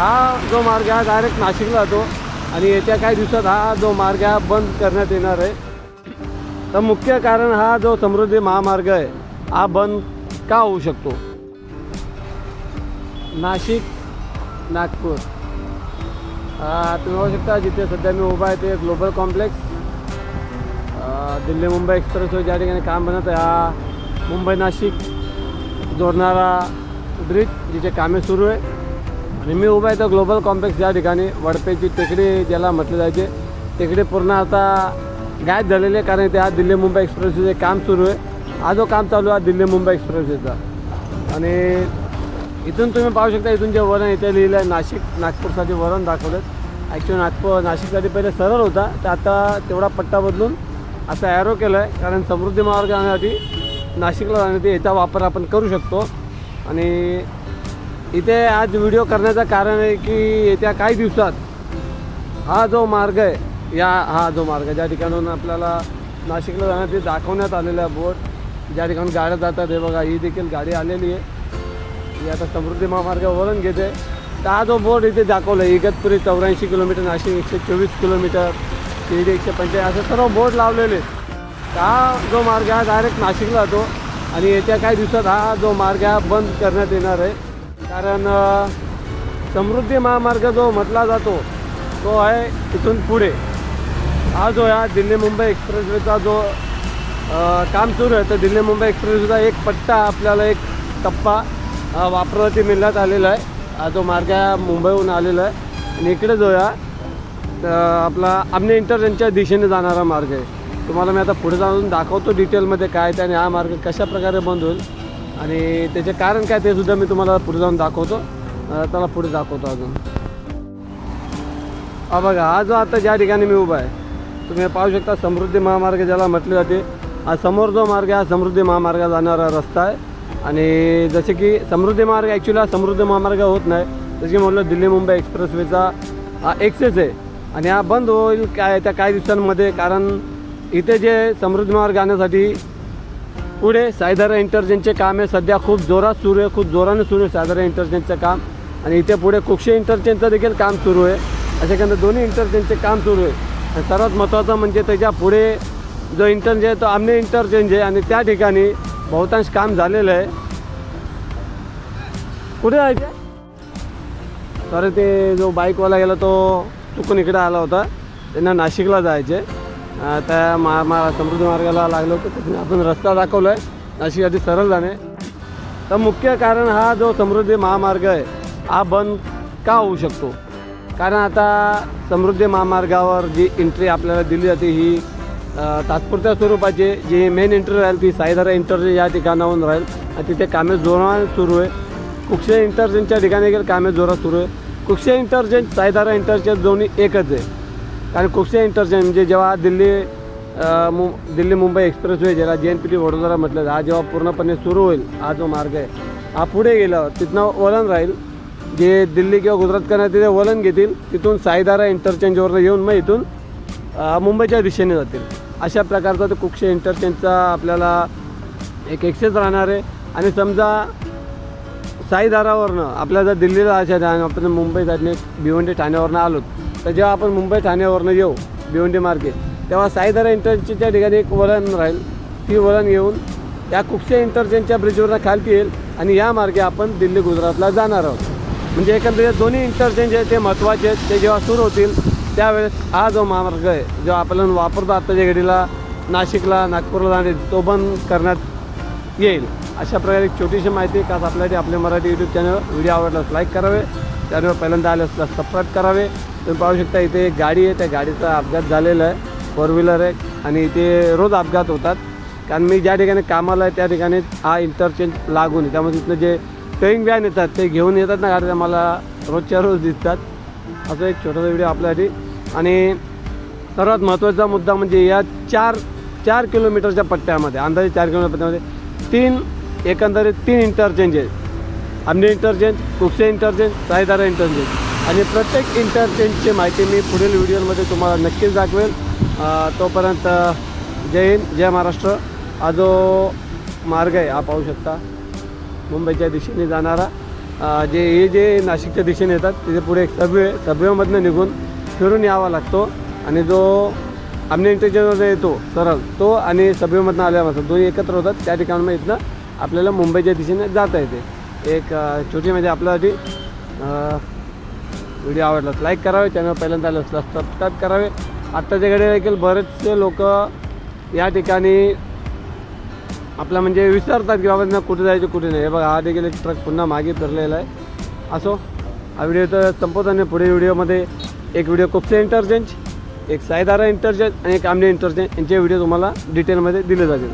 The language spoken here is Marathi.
हा जो मार्ग आहे डायरेक्ट नाशिकला जातो. आणि येत्या काही दिवसात हा जो मार्ग आहे बंद करण्यात येणार आहे. तर मुख्य कारण हा जो समृद्धी महामार्ग आहे हा बंद का होऊ शकतो? नाशिक नागपूर. हा, तुम्ही बघू शकता जिथे सध्या मी उभा आहे ते global complex Delhi Mumbai expressway ज्या ठिकाणी काम बनत आहे हा मुंबई नाशिक जोडणारा ब्रिज जिथे कामे सुरू आहे. आणि मी उभा आहे तर ग्लोबल कॉम्प्लेक्स या ठिकाणी वडपेची टेकडी ज्याला म्हटलं जायचे टेकडी पूर्ण आता गायब झालेली आहे कारण त्या दिल्ली मुंबई एक्सप्रेसचे काम सुरू आहे आज जो काम चालू आहे दिल्ली मुंबई एक्सप्रेसचा. आणि इथून तुम्ही पाहू शकता इथून जे वरण इथे लिहिलं आहे नाशिक नागपूरसाठी वरण दाखवलं ॲक्च्युली नागपूर नाशिकसाठी पहिले सरळ होता तर आता तेवढा पट्टा बदलून असा ॲरो केला आहे कारण समृद्धी मार्ग जाण्यासाठी नाशिकला जाण्यासाठी याचा वापर आपण करू शकतो. आणि इथे आज व्हिडिओ करण्याचं कारण आहे की येत्या काही दिवसात हा जो मार्ग आहे या हा जो मार्ग आहे, ज्या ठिकाणून आपल्याला नाशिकला जाण्यासाठी दाखवण्यात आलेला आहे बोट ज्या ठिकाणी गाड्या जातात हे बघा ही देखील गाडी आलेली आहे. ही आता समृद्धी महामार्ग वळण घेते. तर हा जो बोर्ड इथे दाखवला आहे इगतपुरी चौऱ्याऐंशी किलोमीटर नाशिक एकशे चोवीस किलोमीटर शिर्डी एकशे पंच्याऐंशी असे सर्व बोर्ड लावलेले आहेत. हा जो मार्ग आहे डायरेक्ट नाशिकला जातो. आणि येत्या काही दिवसात हा जो मार्ग आहे बंद करण्यात येणार आहे. कारण समृद्धी महामार्ग जो म्हटला जातो तो आहे इथून पुढे. हा जो आहे दिल्ली मुंबई एक्सप्रेसवेचा जो काम सुरू आहे तर दिल्ली मुंबई एक्सप्रेसवेचा एक पट्टा आपल्याला एक टप्पा अ, वापरावरती मिळण्यात आलेला आहे. हा जो मार्ग आहे मुंबईहून आलेला आहे. आणि इकडे जो आहे आपला आमने इंटरनेटच्या दिशेने जाणारा मार्ग आहे. तुम्हाला मी आता पुढे जाऊन दाखवतो डिटेलमध्ये काय ते आणि हा मार्ग कशा प्रकारे बंद होईल. आणि त्याचे कारण काय ते सुद्धा मी तुम्हाला पुढे जाऊन दाखवतो. त्याला पुढे दाखवतो अजून. हा बघा हा जो आता ज्या ठिकाणी मी उभा आहे तुम्ही पाहू शकता समृद्धी महामार्ग ज्याला म्हटले जाते. हा समोर जो मार्ग आहे हा समृद्धी महामार्ग जाणारा रस्ता आहे. आणि जसे की समृद्धी मार्ग ॲक्च्युली हा समृद्धी महामार्ग होत नाही. जसे की म्हटलं दिल्ली मुंबई एक्सप्रेसवेचा हा एक्सेस आहे. आणि हा बंद होईल काय त्या काही दिवसांमध्ये कारण इथे जे समृद्धी मार्ग जाण्यासाठी पुढे सायदारा इंटरचेंजचे काम आहे. सध्या खूप जोरात सुरू आहे. खूप जोराने सुरू आहे सायदारा इंटरचेंजचं काम. आणि इथे पुढे कुक्षे इंटरचेंजचं देखील काम सुरू आहे. अशा कारण दोन्ही इंटरचेंजचे काम सुरू आहे. आणि सर्वात महत्त्वाचं म्हणजे त्याच्या पुढे जो इंटरचेंज आहे तो आमने इंटरचेंज आहे. आणि त्या ठिकाणी बहुतांश काम झालेलं आहे. कुठे जायचे तर ते जो बाईकवाला गेला तो चुकून इकडे आला होता. त्यांना नाशिकला जायचे त्या मा मा समृद्धी मार्गाला लागलो होतं. आपण रस्ता दाखवला आहे नाशिकसाठी सरळ जाणे. तर मुख्य कारण हा जो समृद्धी महामार्ग आहे हा बंद का होऊ शकतो? कारण आता समृद्धी महामार्गावर जी एंट्री आपल्याला दिली जाते ही तात्पुरत्या स्वरूपाची जी मेन एंट्री राहील ती साईधारा इंटरचेंज या ठिकाणाहून राहील. आणि तिथे कामे जोरात सुरू आहे. कुक्षे इंटरचेंजच्या ठिकाणी कामे जोरात सुरू आहे. कुक्षे इंटरचेंज साईधारा इंटरचेंज दोन्ही एकच आहे. कारण कुक्षे इंटरचेंज म्हणजे जेव्हा दिल्ली मु दिल्ली मुंबई एक्सप्रेसवे ज्याला जे एन पी टी वडोदरा म्हटलं हा जेव्हा पूर्णपणे सुरू होईल हा जो मार्ग आहे हा पुढे गेला तिथनं वळण राहील. जे दिल्ली किंवा गुजरातकडनं तिथे वळण घेतील तिथून साईदारा इंटरचेंजवरनं येऊन मग इथून मुंबईच्या दिशेने जातील. अशा प्रकारचा तो कुक्षे इंटरचेंजचा आपल्याला एक एक्सेस राहणार आहे. आणि समजा साईधारावरनं आपल्या जर दिल्लीला जायचं आहे आणि आपण मुंबईसाठी भिवंडी ठाण्यावरनं आलो तर जेव्हा आपण मुंबई ठाण्यावरनं येऊ भिवंडी मार्गे तेव्हा साईदारा इंटरचेंजच्या ठिकाणी एक वळण राहील. ती वळण येऊन या कुक्षे इंटरचेंजच्या ब्रिजवरनं खालती येईल आणि या मार्गे आपण दिल्ली गुजरातला जाणार आहोत. म्हणजे एकंदरीत दोन्ही इंटरचेंज आहेत ते महत्त्वाचे आहेत. ते जेव्हा सुरू होतील त्यावेळेस हा जो मार्ग आहे जो आपण वापरतो आत्ताच्या घडीला नाशिकला नागपूरला जाणे तो बंद करण्यात येईल. अशा प्रकारे एक छोटीशी माहिती खास आपल्यासाठी आपले मराठी यूट्यूब चॅनल व्हिडिओ आवडल्यास लाईक करावे. चॅनल पहिल्यांदा आले असल्यास सबस्क्राईब करावे. तुम्ही पाहू शकता इथे एक गाडी आहे. त्या गाडीचा अपघात झालेला आहे. फोर व्हीलर आहे आणि इथे रोज अपघात होतात. कारण मी ज्या ठिकाणी कामाला आहे त्या ठिकाणी हा इंटरचेंज लागून आहे. त्यामुळे तिथनं जे टोईंग व्हॅन येतात ते घेऊन येतात ना गाड्या मला रोजच्या रोज दिसतात. असं एक छोटासा व्हिडिओ आपल्यासाठी. आणि सर्वात महत्त्वाचा मुद्दा म्हणजे या चार चार किलोमीटरच्या पट्ट्यामध्ये अंदाजे चार किलोमीटर पट्ट्यामध्ये तीन एकंदरीत तीन इंटरचेंज आहेत. Amane interchange Kupse interchange Saidara interchange आणि प्रत्येक इंटरचेंजची माहिती मी पुढील व्हिडिओमध्ये तुम्हाला नक्कीच दाखवेल. तोपर्यंत जय हिंद जय महाराष्ट्र. हा जो मार्ग आहे हा पाहू शकता. मुंबईच्या दिशेने जाणारा. जे हे जे नाशिकच्या दिशेने येतात तिथे पुढे एक सबवे सबवेमधनं निघून फिरून यावा लागतो. आणि जो आमने इंटरचेंजमध्ये येतो सरळ तो आणि सबवेमधनं आल्यापासून दोन्ही एकत्र होतात. त्या ठिकाणी इथनं आपल्याला मुंबईच्या दिशेने जाता येते. एक छोटी म्हणजे आपल्यासाठी व्हिडिओ आवडला. लाईक करावे चॅनल पहिल्यांदा आलं असल्यास सबस्क्राईब करावे. आत्ताच्या घडी देखील बरेचसे लोक या ठिकाणी आपला म्हणजे विसरतात की बाबा कुठे जायचं कुठे नाही. हे बघा हा देखील एक ट्रक पुन्हा मागे फिरलेला आहे. असो हा व्हिडिओ तर संपवताना आणि पुढे व्हिडिओमध्ये एक व्हिडिओ कुपसे इंटरचेंज एक सायदारा इंटरचेंज आणि एक आमने इंटरचेंज यांचे व्हिडिओ तुम्हाला डिटेलमध्ये दिले जातील.